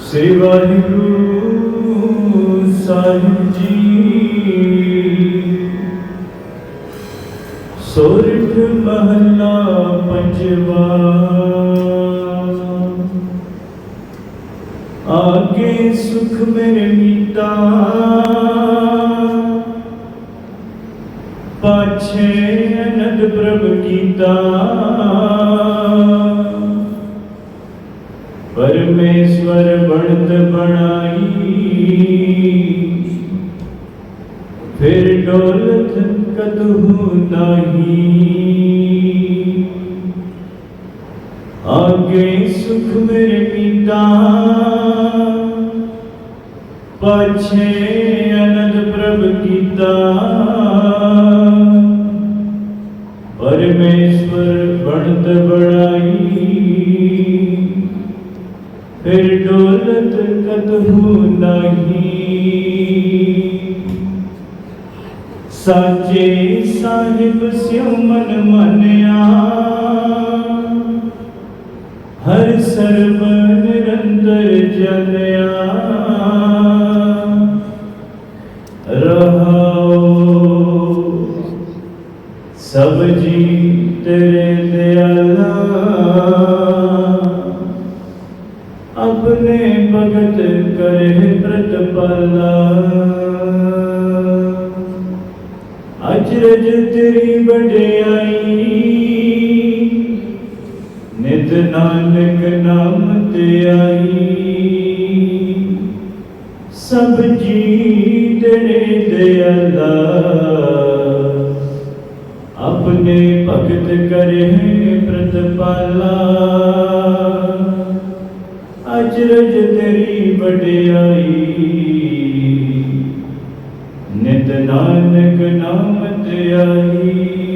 ਸ੍ਰੀ ਵਾਹਿਗੁਰੂ ਸਾਹਿਬ ਜੀ। ਸੋਰਠ ਮਹਲਾ ਪੰਜਵਾ। ਆਗੇ ਸੁਖ ਮੇਰੇ ਮੀਤਾ। ਪਾਛੇ ਅਨੰਦ ਪ੍ਰਭ ਕੀਤਾ। ਪਰਮੇਸ਼ਵਰ ਬਣਤ ਬਣਾਈ। ਫਿਰ ਡੋਲਤ ਕਦਹੂ ਨਹੀਂ। ਆਗੇ ਸੁਖ ਮੇਰੇ ਪਿਤਾ। ਪਾਛੇ ਅਨੰਦ ਪ੍ਰਭ ਕੀਤਾ। ਪਰਮੇਸ਼ਵਰ ਬਣਤ ਬਣਾਈ। ਫਿਰ ਡੋਲਤ ਕਤਹੂ ਨਹੀਂ। ਸਾਚੇ ਸਾਹਿਬ ਸਿਉ ਮਨ ਮੰਨਿਆ। ਹਰ ਸਰਬ ਨਿਰੰਦਰ ਜਨਿਆ। ਰਹੋ ਸਭ ਜੀ ਤੇਰੇ ਦਿਆਲਾ ਆਪਣੇ ਭਗਤ ਕਰੇ ਪ੍ਰਤਪਾਲਾ ਅਜਰਜ ਤੇਰੀ ਵਡਿਆਈ ਨਿਤ ਨਾਨਕ ਨਾਮ ਤੇ ਆਈ ਸਭ ਜੀ ਤੇਰੇ ਦਿਆਲਾ ਆਪਣੇ ਭਗਤ ਕਰੇ ਪ੍ਰਤਪਾਲਾ ਅਜਰਜ ਵਡਿਆਈ। ਨਿਤ ਨਾਨਕ ਨਾਮ ਤੇ ਆਈ।